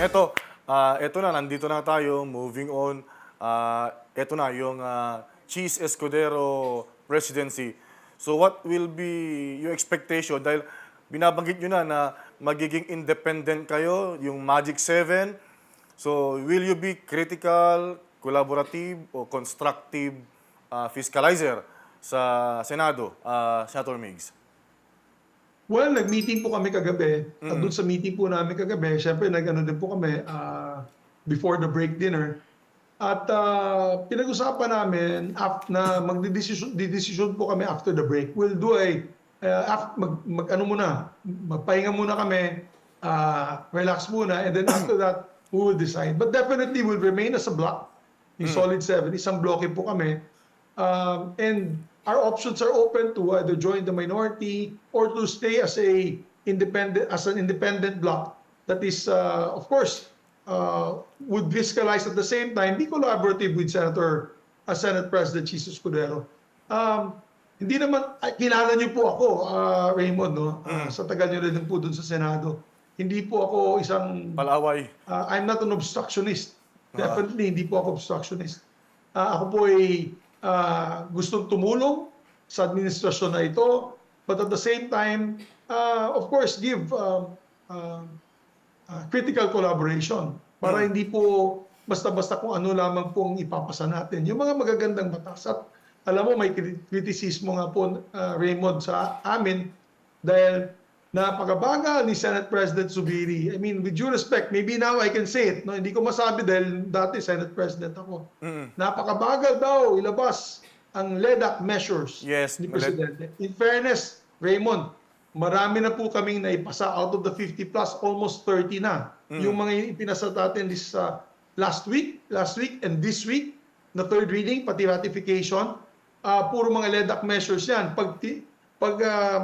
Eto, ah, eto na, nandito na tayo, moving on. Ah, eto na, yung ah, Cheese Escudero presidency. So what will be your expectation? Dahil binabanggit nyo na na magiging independent kayo, yung Magic 7. So will you be critical, collaborative, o constructive ah, fiscalizer sa Senado, ah, Senator Migs? Well, nag-meeting po kami kagabi. At doon sa meeting po namin kagabi, syempre nag-ano din po kami ah, before the break dinner. At ah, pinag-usapan namin af- na magdidesisyon didesisyon po kami after the break. We'll do a ah, af- mag, mag ano muna, magpahinga muna kami, ah, relax muna, and then after that, we will decide. But definitely we'll remain as a block. Yung Solid 7, isang bloke po kami. Um, and our options are open to either join the minority or to stay as a independent as an independent bloc that is uh, of course uh, would fiscalize at the same time be collaborative with Senator uh, Senate President Jesus Escudero. Um, hindi naman ay, kilala niyo po ako uh, Raymond no Uh, sa tagal niyo rin po doon sa Senado. Hindi po ako isang Palaway. Uh, I'm not an obstructionist. Definitely, hindi po ako obstructionist. Uh, ako po ay uh, gustong tumulong sa administrasyon na ito, but at the same time, uh, of course, give uh, uh, critical collaboration para hindi po basta-basta kung ano lamang pong ipapasa natin. Yung mga magagandang batas. At alam mo, may kri- kritisismo nga po, uh, Raymond, sa amin dahil napakabagal ni Senate President Zubiri. I mean, with due respect, maybe now I can say it. No? Hindi ko masabi dahil dati Senate President ako. Napakabagal daw ilabas ang LEDAC measures Yes, ni Presidente. In fairness, Raymond, marami na po kaming naipasa out of the 50 plus, almost 30 na. Yung mga ipinasa natin this uh, last week, last week and this week, na third reading, pati ratification, uh, puro mga LEDAC measures yan. Pag, pag uh,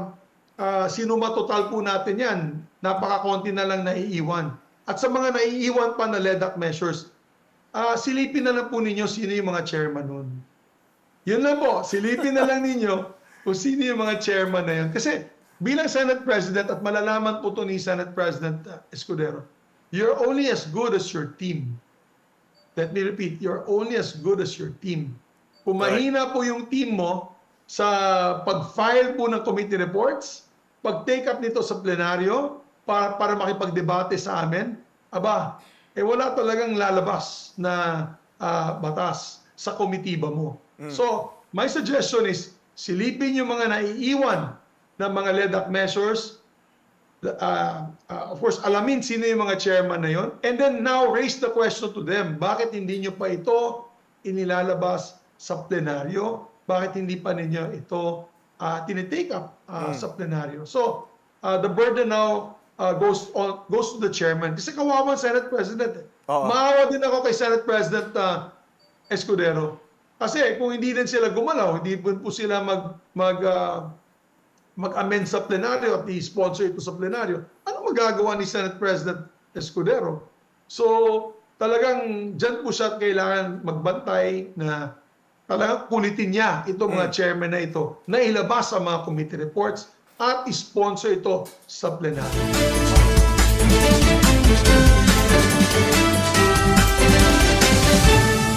uh, sinuma total po natin yan, napakakonti na lang naiiwan. At sa mga naiiwan pa na LEDAC measures, ah silipin na lang po ninyo sino yung mga chairman nun. Yun lang po, silipin na lang ninyo kung sino yung mga chairman na yun. Kasi bilang Senate President at malalaman po to ni Senate President uh, Escudero, you're only as good as your team. Let me repeat, you're only as good as your team. Kung mahina po yung team mo sa pag-file po ng committee reports, pag-take up nito sa plenaryo para, para makipagdebate sa amin, aba, eh wala talagang lalabas na ah, batas sa komitiba mo. So, my suggestion is, silipin yung mga naiiwan ng mga LEDAC measures, uh, uh, of course, alamin sino yung mga chairman na yon, and then now raise the question to them, bakit hindi nyo pa ito inilalabas sa plenaryo? Bakit hindi pa ninyo ito uh, tinitake up uh, sa plenaryo? So, uh, the burden now uh, goes on goes to the chairman. Kasi kawawan Senate President. Eh. Oo. Maawa din ako kay Senate President uh, Escudero. Kasi kung hindi din sila gumalaw, hindi po sila mag mag uh, mag-amend sa plenaryo at i-sponsor ito sa plenaryo, ano magagawa ni Senate President Escudero? So, talagang dyan po siya kailangan magbantay na talagang kulitin niya itong mga chairman na ito na ilabas sa mga committee reports at i-sponsor ito sa plenaryo.